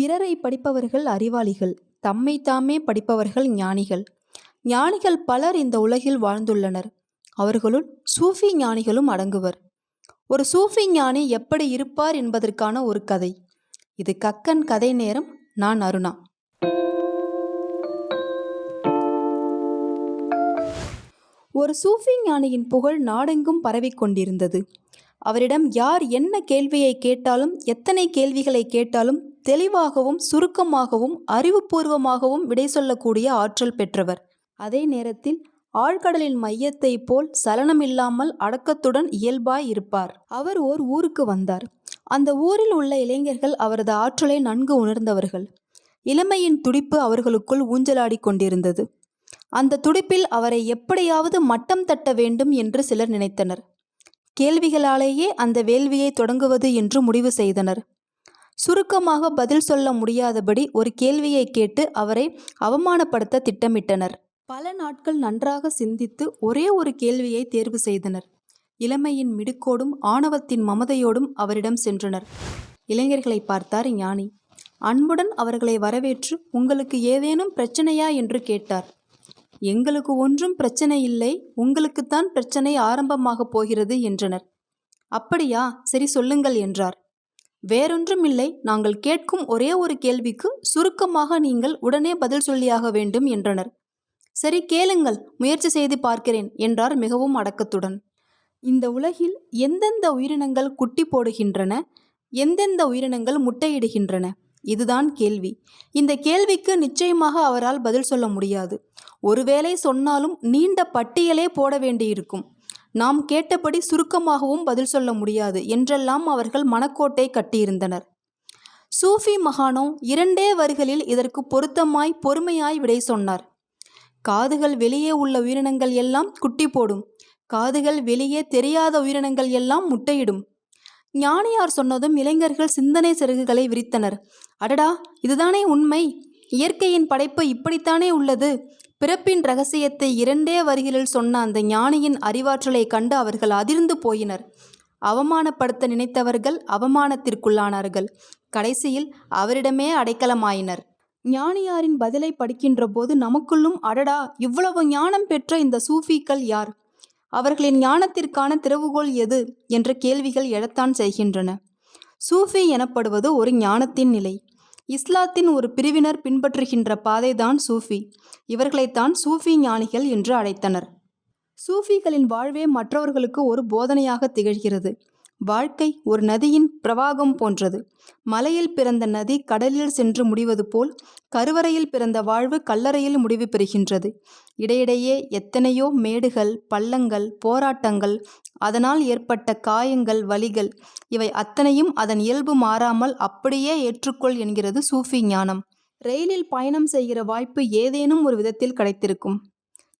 பிறரை படிப்பவர்கள் அறிவாளிகள் தம்மை தாமே படிப்பவர்கள் ஞானிகள். ஞானிகள் பலர் இந்த உலகில் வாழ்ந்துள்ளனர். அவர்களுள் சூஃபி ஞானிகளும் அடங்குவர். ஒரு சூஃபி ஞானி எப்படி இருப்பார் என்பதற்கான ஒரு கதை. இது கக்கன் கதை நேரம். நான் அருணா. ஒரு சூஃபி ஞானியின் புகழ் நாடெங்கும் பரவிக் கொண்டிருந்தது. அவரிடம் யார் என்ன கேள்வியை கேட்டாலும் எத்தனை கேள்விகளை கேட்டாலும் தெளிவாகவும் சுருக்கமாகவும் அறிவுபூர்வமாகவும் விடை சொல்லக்கூடிய ஆற்றல் பெற்றவர். அதே நேரத்தில் ஆழ்கடலின் மையத்தைப் போல் சலனமில்லாமல் அடக்கத்துடன் இயல்பாய் இருப்பார். அவர் ஓர் ஊருக்கு வந்தார். அந்த ஊரில் உள்ள இளைஞர்கள் அவரது ஆற்றலை நன்கு உணர்ந்தவர்கள். இளமையின் துடிப்பு அவர்களுக்குள் ஊஞ்சலாடிக் கொண்டிருந்தது. அந்த துடிப்பில் அவரை எப்படியாவது மட்டம் தட்ட வேண்டும் என்று சிலர் நினைத்தனர். கேள்விகளாலேயே அந்த வேள்வியை தொடங்குவது என்று முடிவு செய்தனர். சுருக்கமாக பதில் சொல்ல முடியாதபடி ஒரு கேள்வியை கேட்டு அவரை அவமானப்படுத்த திட்டமிட்டனர். பல நாட்கள் நன்றாக சிந்தித்து ஒரே ஒரு கேள்வியை தேர்வு செய்தனர். இளமையின் மிடுக்கோடும் ஆணவத்தின் மமதையோடும் அவரிடம் சென்றனர். இளைஞர்களை பார்த்தார் ஞானி. அன்புடன் அவர்களை வரவேற்று உங்களுக்கு ஏதேனும் பிரச்சனையா? என்று கேட்டார். எங்களுக்கு ஒன்றும் பிரச்சனை இல்லை உங்களுக்குத்தான் பிரச்சனை ஆரம்பமாகப் போகிறது என்றனர். அப்படியா சரி சொல்லுங்கள் என்றார். வேறொன்றும் இல்லை நாங்கள் கேட்கும் ஒரே ஒரு கேள்விக்கு சுருக்கமாக நீங்கள் உடனே பதில் சொல்லியாக வேண்டும் என்றனர். சரி கேளுங்கள் முயற்சி செய்து பார்க்கிறேன் என்றார் மிகவும் அடக்கத்துடன். இந்த உலகில் எந்தெந்த உயிரினங்கள் குட்டி போடுகின்றன எந்தெந்த உயிரினங்கள் முட்டையிடுகின்றன இதுதான் கேள்வி. இந்த கேள்விக்கு நிச்சயமாக அவரால் பதில் சொல்ல முடியாது. ஒருவேளை சொன்னாலும் நீண்ட பட்டியலே போட வேண்டியிருக்கும். நாம் கேட்டபடி சுருக்கமாகவும் பதில் சொல்ல முடியாது என்றெல்லாம் அவர்கள் மனக்கோட்டை கட்டியிருந்தனர். சூஃபி மகானோ இரண்டே வரிகளில் இதற்கு பொருத்தமாய் பொறுமையாய் விடை சொன்னார். காதுகள் வெளியே உள்ள உயிரினங்கள் எல்லாம் குட்டி போடும். காதுகள் வெளியே தெரியாத உயிரினங்கள் எல்லாம் முட்டையிடும். ஞானியார் சொன்னதும் இளைஞர்கள் சிந்தனை சிறகுகளை விரித்தனர். அடடா இதுதானே உண்மை? இயற்கையின் படைப்பு இப்படித்தானே உள்ளது? பிறப்பின் ரகசியத்தை இரண்டே வரிகளில் சொன்ன அந்த ஞானியின் அறிவாற்றலை கண்டு அவர்கள் அதிர்ந்து போயினர். அவமானப்படுத்த நினைத்தவர்கள் அவமானத்திற்குள்ளானார்கள். கடைசியில் அவரிடமே அடைக்கலமாயினர். ஞானியாரின் பதிலை படிக்கின்ற போது நமக்குள்ளும் அடடா இவ்வளவு ஞானம் பெற்ற இந்த சூஃபிக்கள் யார்? அவர்களின் ஞானத்திற்கான திறவுகோல் எது? என்ற கேள்விகள் எழத்தான் செய்கின்றன. சூஃபி எனப்படுவது ஒரு ஞானத்தின் நிலை. இஸ்லாத்தின் ஒரு பிரிவினர் பின்பற்றுகின்ற பாதைதான் சூஃபி. இவர்களைத்தான் சூஃபி ஞானிகள் என்று அழைத்தனர். சூஃபிகளின் வாழ்வே மற்றவர்களுக்கு ஒரு போதனையாக திகழ்கிறது. வாழ்க்கை ஒரு நதியின் பிரவாகம் போன்றது. மலையில் பிறந்த நதி கடலில் சென்று முடிவது போல் கருவறையில் பிறந்த வாழ்வு கல்லறையில் முடிவு பெறுகின்றது. இடையிடையே எத்தனையோ மேடுகள் பள்ளங்கள் போராட்டங்கள் அதனால் ஏற்பட்ட காயங்கள் வலிகள் இவை அத்தனையும் அதன் இயல்பு மாறாமல் அப்படியே ஏற்றுக்கொள் என்கிறது சூஃபி ஞானம். ரயிலில் பயணம் செய்கிற வாய்ப்பு ஏதேனும் ஒரு விதத்தில் கிடைத்திருக்கும்.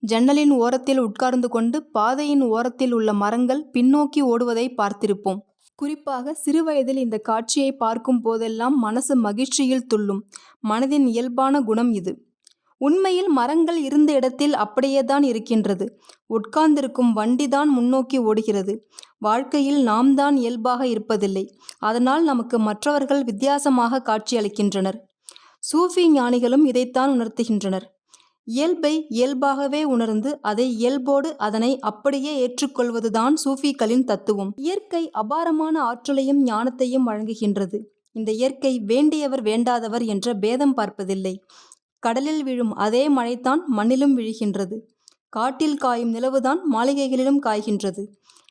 ஜன்னலின் ஓரத்தில் உட்கார்ந்து கொண்டு பாதையின் ஓரத்தில் உள்ள மரங்கள் பின்னோக்கி ஓடுவதை பார்த்திருப்போம். குறிப்பாக சிறுவயதில் இந்த காட்சியை பார்க்கும் போதெல்லாம் மனசு மகிழ்ச்சியில் துள்ளும். மனதின் இயல்பான குணம் இது. உண்மையில் மரங்கள் இருந்த இடத்தில் அப்படியே தான் இருக்கின்றது. உட்கார்ந்திருக்கும் வண்டிதான் முன்னோக்கி ஓடுகிறது. வாழ்க்கையில் நாம் தான் இயல்பாக இருப்பதில்லை. அதனால் நமக்கு மற்றவர்கள் வித்தியாசமாக காட்சியளிக்கின்றனர். சூஃபி ஞானிகளும் இதைத்தான் உணர்த்துகின்றனர். இயல்பை இயல்பாகவே உணர்ந்து அதை இயல்போடு அதனை அப்படியே ஏற்றுக்கொள்வதுதான் சூஃபிகளின் தத்துவம். இயற்கை அபாரமான ஆற்றலையும் ஞானத்தையும் வழங்குகின்றது. இந்த இயற்கை வேண்டியவர் வேண்டாதவர் என்ற பேதம் பார்ப்பதில்லை. கடலில் விழும் அதே மழைத்தான் மண்ணிலும் விழுகின்றது. காட்டில் காயும் நிலவுதான் மாளிகைகளிலும் காய்கின்றது.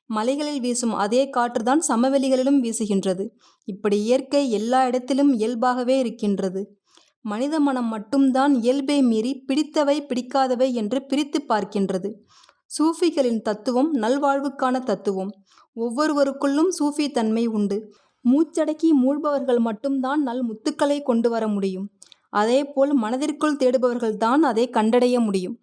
மலைகளில் வீசும் அதே காற்றுதான் சமவெளிகளிலும் வீசுகின்றது. இப்படி இயற்கை எல்லா இடத்திலும் இயல்பாகவே இருக்கின்றது. மனித மனம் மட்டும்தான் இயல்பை மீறி பிடித்தவை பிடிக்காதவை என்று பிரித்து பார்க்கின்றது. சூஃபிகளின் தத்துவம் நல்வாழ்வுக்கான தத்துவம். ஒவ்வொருவருக்குள்ளும் சூஃபி தன்மை உண்டு. மூச்சடக்கி மூழ்பவர்கள் மட்டும்தான் நல் முத்துக்களை கொண்டு வர முடியும். அதேபோல் மனதிற்குள் தேடுபவர்கள்தான் அதை கண்டடைய முடியும்.